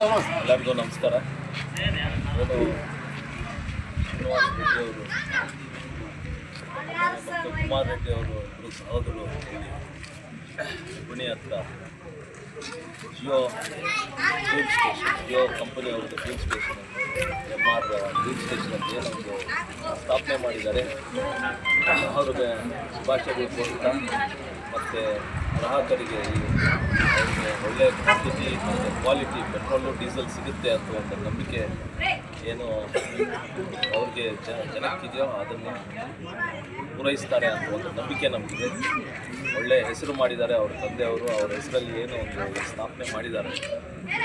ಎಲ್ಲರಿಗೂ ನಮಸ್ಕಾರ. ನಾನು ಶ್ರೀನಿವಾಸ್ ರೆಡ್ಡಿ ಅವರು ಮತ್ತು ಕುಮಾರ್ ರೆಡ್ಡಿ ಅವರು ಇಬ್ಬರು ಸಹೋದರು ಇಲ್ಲಿ ಪುಣೆ ಹತ್ರ Jio fuel station Jio company ಅವ್ರದ್ದು fuel station M R fuel station ಅಂತ ಏನೊಂದು ಸ್ಥಾಪನೆ ಮಾಡಿದ್ದಾರೆ. ಅವ್ರಿಗೆ ಶುಭಾಶಯಗಳು ಕೋರ್ತಾ ಮತ್ತು ಗ್ರಾಹಕರಿಗೆ ಈ ಒಳ್ಳೆಯ ಕ್ವಾಂಟಿಟಿ ಮತ್ತು ಕ್ವಾಲಿಟಿ ಪೆಟ್ರೋಲು ಡೀಸೆಲ್ ಸಿಗುತ್ತೆ ಅಂತ ಒಂದು ನಂಬಿಕೆ. ಏನು ಅವ್ರಿಗೆ ಜನ ಜನಕ್ಕಿದೆಯೋ ಅದನ್ನು ಪೂರೈಸ್ತಾರೆ ಅನ್ನೋ ಒಂದು ನಂಬಿಕೆ ನಮಗಿದೆ ಒಳ್ಳೆ ಹೆಸರು ಮಾಡಿದ್ದಾರೆ ಅವ್ರ ತಂದೆಯವರು, ಅವ್ರ ಹೆಸರಲ್ಲಿ ಏನು ಒಂದು ಸ್ಥಾಪನೆ ಮಾಡಿದ್ದಾರೆ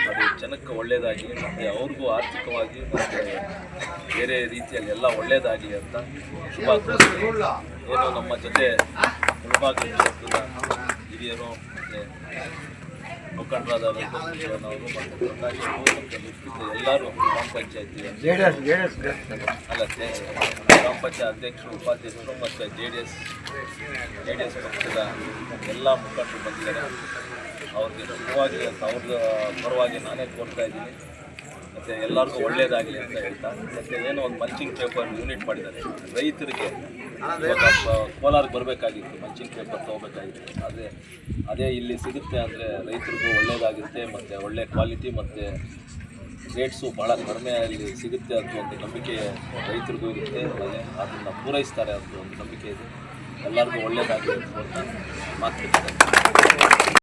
ಅದು ಜನಕ್ಕೆ ಒಳ್ಳೆಯದಾಗಿ, ಮತ್ತು ಅವ್ರಿಗೂ ಆರ್ಥಿಕವಾಗಿ, ಮತ್ತು ಬೇರೆ ರೀತಿಯಲ್ಲಿ ಎಲ್ಲ ಒಳ್ಳೆಯದಾಗಲಿ ಅಂತ ಶುಭ. ಏನು ನಮ್ಮ ಜೊತೆ ಹಿರಿಯರು ಮುಖಂಡರಾದ ರಘುವರನ್ ಅವರು ಮತ್ತು ಪ್ರಕಾಶ್ ಎಲ್ಲರೂ ಗ್ರಾಮ ಪಂಚಾಯತಿ ಅಲ್ಲ ಗ್ರಾಮ ಪಂಚಾಯತ್ ಅಧ್ಯಕ್ಷರು ಉಪಾಧ್ಯಕ್ಷರು ಮತ್ತು J D S J D S ಪಕ್ಷದ ಎಲ್ಲ ಮುಖಂಡರು ಬಂದಿದ್ದಾರೆ ಅವ್ರಿಗೆ ಶುಭವಾಗಿ ಅಂತ ಅವ್ರ ಪರವಾಗಿ ನಾನೇ ಕೋರ್ತಾ ಇದ್ದೀನಿ. ಮತ್ತು ಎಲ್ಲರಿಗೂ ಒಳ್ಳೆಯದಾಗಲಿ ಅಂತ ಹೇಳ್ತಾ ಮತ್ತು ಏನೋ ಒಂದು ಮಲ್ಚಿಂಗ್ ಪೇಪರ್ ಯೂನಿಟ್ ಮಾಡಿದ್ದಾರೆ. ರೈತರಿಗೆ ಕೋಲಾರಕ್ಕೆ ಬರಬೇಕಾಗಿತ್ತು ಮಂಚಿನ ಪೇಪರ್ ತೊಗೋಬೇಕಾಗಿತ್ತು ಆದರೆ ಅದೇ ಇಲ್ಲಿ ಸಿಗುತ್ತೆ ಅಂದರೆ ರೈತರಿಗೂ ಒಳ್ಳೆಯದಾಗುತ್ತೆ ಮತ್ತು ಒಳ್ಳೆ ಕ್ವಾಲಿಟಿ ಮತ್ತು ರೇಟ್ಸು ಭಾಳ ಕಡಿಮೆ ಅಲ್ಲಿ ಸಿಗುತ್ತೆ ಅಂತ ಒಂದು ನಂಬಿಕೆ ರೈತರಿಗೂ ಇರುತ್ತೆ. ಅಂದರೆ ಅದನ್ನು ಪೂರೈಸ್ತಾರೆ ಅಂತ ಒಂದು ನಂಬಿಕೆ ಇದೆ. ಎಲ್ಲರಿಗೂ ಒಳ್ಳೆಯದಾಗಿ ಅಂತ ಮಾತು